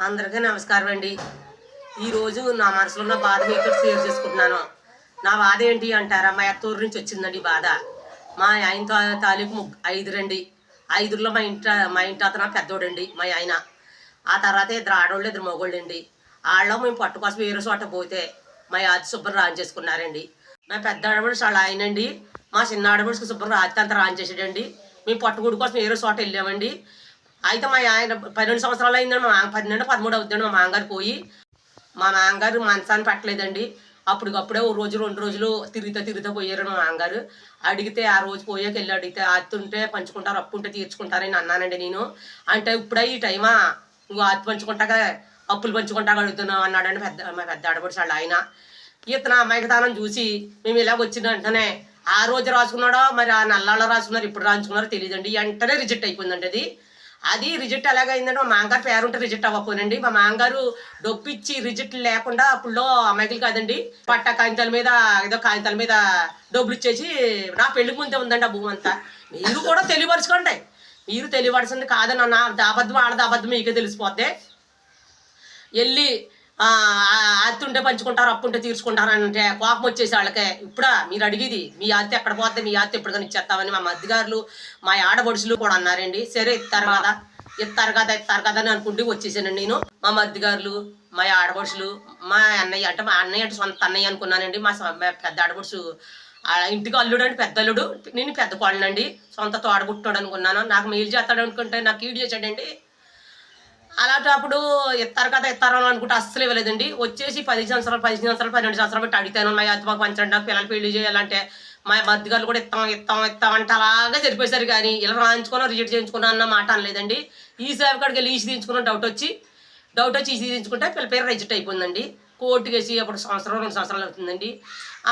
అందరికీ నమస్కారం అండి. ఈరోజు నా మనసులో ఉన్న బాధ మీతో షేర్ చేసుకుంటున్నాను. నా బాధ ఏంటి అంటారా? మా అత్తూరు నుంచి వచ్చిందండి బాధ. మా ఆయన తా- తాలూకు ముగ్గు ఐదు రండి ఐదులో మా ఇంట మా ఇంటి అతను పెద్దోడండి మా ఆయన. ఆ తర్వాత ఇద్దరు ఆడవాళ్ళు ఇద్దరు మగోళ్ళు అండి వాళ్ళలో మేము పట్టు కోసం వేరే చోట పోతే మా ఆది శుభ్రం రాన్ చేసుకున్నారండి మా పెద్ద ఆడబడుచు వాళ్ళ ఆయనండి. మా చిన్న ఆడబడుచుకు శుభ్రం రాత్రి అంతా రాన్ చేసాడండి మేము పట్టుకుడి కోసం వేరే చోట వెళ్ళామండి. అయితే మా ఆయన పన్నెండు సంవత్సరాలు అయిందండి మా పన్నెండు పదమూడు అవుతుందండి మా మామగారు పోయి. మా మామగారు మంచాన్ని పెట్టలేదండి. అప్పటికప్పుడే ఓ రోజు రెండు రోజులు తిరుగుతా తిరుగుతా పోయారు మా మామగారు. అడిగితే ఆ రోజు పోయాక వెళ్ళి అడిగితే అత్తుంటే పంచుకుంటారు అప్పు ఉంటే తీర్చుకుంటారని అన్నానండి నేను. అంటే ఇప్పుడే ఈ టైమా నువ్వు అత్తి పంచుకుంటాక అప్పులు పంచుకుంటాక అడుగుతున్నావు అన్నాడండి పెద్ద మా పెద్ద ఆడపడుచు ఆయన. ఇతను అమాయకతానం చూసి మేము ఇలా వచ్చిన వెంటనే ఆ రోజు రాసుకున్నాడో మరి ఆ నల్లాళ్ళ రాసుకున్నారు ఇప్పుడు రాసుకున్నారో తెలియదండి. వెంటనే రిజెక్ట్ అయిపోయిందండి అది అది రిజెక్ట్ ఎలాగైందంటే మా మామగారు పేరుంటే రిజెక్ట్ అవ్వకపోనండి మా మామగారు డొప్పిచ్చి రిజెక్ట్ లేకుండా అప్పుడులో అమ్మాయిలు కాదండి పట్ట కాగితాల మీద ఏదో కాగితాల మీద డబ్బులు ఇచ్చేసి నా పెళ్ళి ముందే ఉందండి ఆ భూమి అంతా. మీరు కూడా తెలియపరచుకోండి. మీరు తెలియపరచండి కాదని నా అబద్ధం ఆడది అబద్ధం మీకే తెలిసిపోద్ది. వెళ్ళి అత్తుంటే పంచుకుంటారు అప్పుంటే తీర్చుకుంటారు అంటే కోపం వచ్చేసి వాళ్ళకే. ఇప్పుడా మీరు అడిగేది మీ ఆత్తి ఎక్కడ పోతే మీ ఆత్తి ఎప్పుడు కానీ ఇచ్చేస్తామని మా మధ్యగారులు మా ఆడబడుసులు కూడా అన్నారండి. సరే ఇస్తారు కదా ఇస్తారు కదా ఇస్తారు కదా అని అనుకుంటూ వచ్చేసానండి నేను. మా మధ్యగారులు మా ఆడబడుసులు మా అన్నయ్య అంటే మా అన్నయ్య అంటే సొంత అన్నయ్య అనుకున్నానండి. మా పెద్ద ఆడబడుసు ఆ ఇంటికి అల్లుడు అంటే పెద్ద అల్లుడు. నేను పెద్ద కోళ్ళనండి సొంత తోడబుట్టాడు అనుకున్నాను. నాకు మేలు చేస్తాడు అనుకుంటే నాకు ఈడు చేశాడండి. అలాంటప్పుడు ఇస్తారు కదా ఇస్తారు అని అనుకుంటే అస్సలు ఇవ్వలేదండి. వచ్చేసి పది సంవత్సరాలు పది సంవత్సరాలు పన్నెండు సంవత్సరాలు పెట్టి అడుగుతాను మా అత్త మాకు పంచండి నాకు పిల్లలు పెళ్ళి చేయాలంటే మా మధ్యగారు కూడా ఇస్తాం ఇస్తాం ఇస్తాం అంటే అలాగే జరిపేశారు కానీ ఇలా రాయించుకున్నా రిజెక్ట్ చేయించుకున్నా అన్న మాట అనలేదండి. ఈ సేవ కాడికి వెళ్ళి ఈసీ తీయించుకున్న డౌట్ వచ్చి డౌట్ వచ్చి ఈసీ తీయించుకుంటే పిల్ల పేరు రిజెక్ట్ అయిపోయిందండి. కోర్టుకి వేసి అప్పుడు సంవత్సరం రెండు సంవత్సరాలు అవుతుందండి.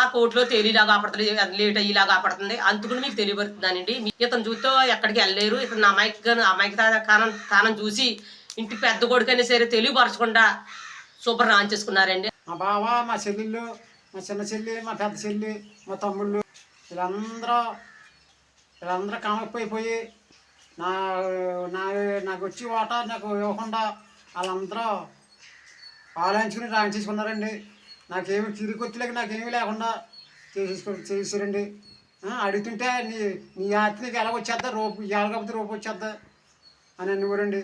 ఆ కోర్టులో తేలిలా కాపాడుతుంది లేట్ అయ్యేలా కాపాడుతుంది. అందుకని మీకు తెలియబడుతుందండి ఇతను చూస్తే ఎక్కడికి వెళ్ళలేరు. ఇతను అమాయక అమాయక కానం కానం చూసి ఇంటి పెద్ద కొడుకైనా సరే తెలియపరచకుండా సూపర్ రాన్ చేసుకున్నారండి. మా బావ మా చెల్లెళ్ళు మా చిన్న చెల్లి మా పెద్ద చెల్లి మా తమ్ముళ్ళు వీళ్ళందరూ వీళ్ళందరూ కమకపోయిపోయి నా నా నాకు వచ్చి ఓట నాకు ఇవ్వకుండా వాళ్ళందరూ ఆలోచించుకుని రాయించేసుకున్నారండి నాకేమి తిరిగొత్తులేక నాకేమీ లేకుండా చేసేసుకో చేసారండి అడుగుతుంటే నీ నీ ఆస్తి ఎలాగొచ్చేద్దా? ఎలా వచ్చేద్దా రోపు ఇవాళ కాకపోతే రోపు వచ్చేద్దా? అని అనేవారండి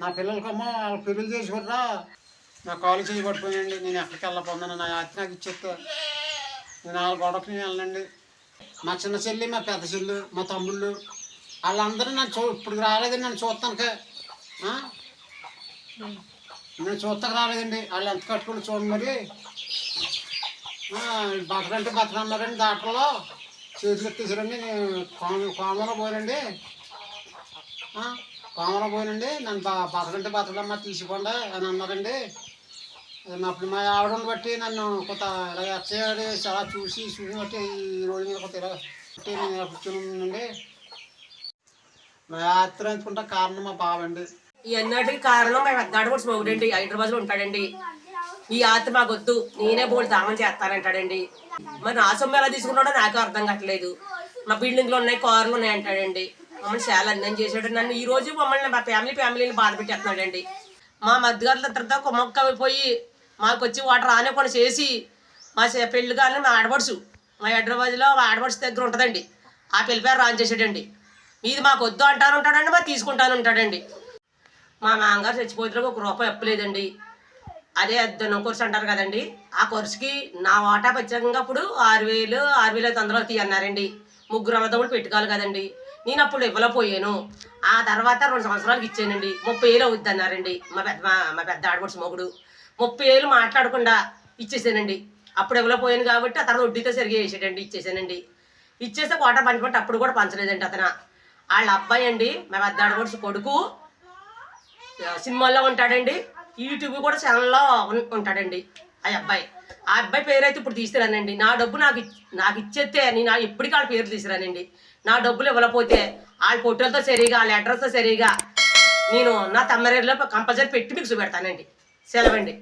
నా పిల్లలకమ్మో వాళ్ళ పెళ్ళిళ్ళు చేసుకుర్రా నా కాలు చేయబడిపోయాయండి నేను ఎక్కడికి వెళ్ళకపోతున్నాను నా యాత్ర నాకు ఇచ్చేస్తా. నేను వాళ్ళ గొడవకి నేను వెళ్ళండి మా చిన్న చెల్లి మా పెద్ద చెల్లి మా తమ్ముళ్ళు వాళ్ళందరూ నన్ను చూ ఇప్పుడు రాలేదండి నన్ను చూస్తానుకే. నేను చూస్తాను రాలేదండి వాళ్ళు ఎంత కట్టుకుని చూడండి మరి. బతకంటే బతకన్నారండి దాంట్లో చేతులు ఎత్తేసారండి నేను కోమ కోమలో పోయారండి కోమల పోయినండి నన్ను బా బతకంటే బతకడమ్మా తీసుకోండి అని అన్నారండి. అప్పుడు మా ఆవిడని బట్టి నన్ను కొంత ఇలా ఎచ్చేయాలి చాలా చూసి చూసి బట్టి ఈ రోజు మీద కొంత ఇలా నేను ఇలా కూర్చొని ఉన్నానండి. యాత్ర ఎంచుకుంటా కారణం మా బాబండి ఈ అన్నిటికి కారణం మా పెద్దాడు కూడా మొగుడండి హైదరాబాద్లో ఉంటాడండి. ఈ ఆత్మ మాకొద్దు నేనే బోల్డ్ దామని చేస్తానంటాడండి. మరి నా సొమ్ము ఎలా తీసుకున్నాడో నాకు అర్థం కావట్లేదు. మా బిల్డింగ్లో ఉన్నాయి కార్లు ఉన్నాయి అంటాడండి. మమ్మల్ని చాలా అన్నం చేశాడు. నన్ను ఈ రోజు మమ్మల్ని మా ఫ్యామిలీ ఫ్యామిలీని బాధ పెట్టేస్తున్నాడండి. మా మధ్యగారుల తర్వాత కుమ్మక్క పోయి మాకు వచ్చి వాటర్ ఆనే పని చేసి మా చె- పెళ్ళి కానీ మా ఆడపడుచు మా హైదరాబాద్లో మా ఆడపడుచు దగ్గర ఉంటుందండి. ఆ పెళ్ళి పేరు రాన్ చేసాడండి ఇది మాకు వద్దు అంటాను ఉంటాడండి మా తీసుకుంటాను ఉంటాడండి. మా మామగారు చచ్చిపోతే ఒక రూపాయి ఎప్పలేదండి అదే ధనం కొరుసు అంటారు కదండి. ఆ కొరుసుకి నా వాటా ప్రత్యేకంగా అప్పుడు ఆరు వేలు ఆరు వేలు ఐదు తీయన్నారండి తీ ముగ్గురు అన్నదమ్ములు పెట్టుకోవాలి కదండి. నేను అప్పుడు ఇవ్వలేకపోయాను ఆ తర్వాత రెండు సంవత్సరాలకి ఇచ్చానండి. ముప్పై వేలు అవుద్ది అన్నారండి. మా పెద్ద మా- మా పెద్ద ఆడపడుచు మొగుడు ముప్పై వేలు మాట్లాడకుండా ఇచ్చేసానండి. అప్పుడు ఇవ్వలేకపోయాను కాబట్టి ఆ తర్వాత వడ్డీతో సరిగా వేసాడండి ఇచ్చేసానండి. ఇచ్చేస్తే కోట పంచుకుంటే అప్పుడు కూడా పంచలేదండి అతను. వాళ్ళ అబ్బాయి అండి మా పెద్ద ఆడపడుచు కొడుకు సినిమాల్లో ఉంటాడండి. యూట్యూబ్ కూడా ఛానల్లో ఉంటాడండి. ఆ అబ్బాయి. ఆ అబ్బాయి పేరు అయితే ఇప్పుడు తీసుకురానండి నా డబ్బు నాకు నాకు ఇచ్చేస్తే నేను ఎప్పటికీ వాళ్ళ పేరు తీసుకురానండి నా డబ్బులు ఇవ్వకపోతే వాళ్ళ ఫోటోలతో సరిగా వాళ్ళ అడ్రస్తో సరిగా నేను నా తమ్మరేరులో కంపల్సరీ పెట్టి మీకు చూపెడతానండి. సెలవండి.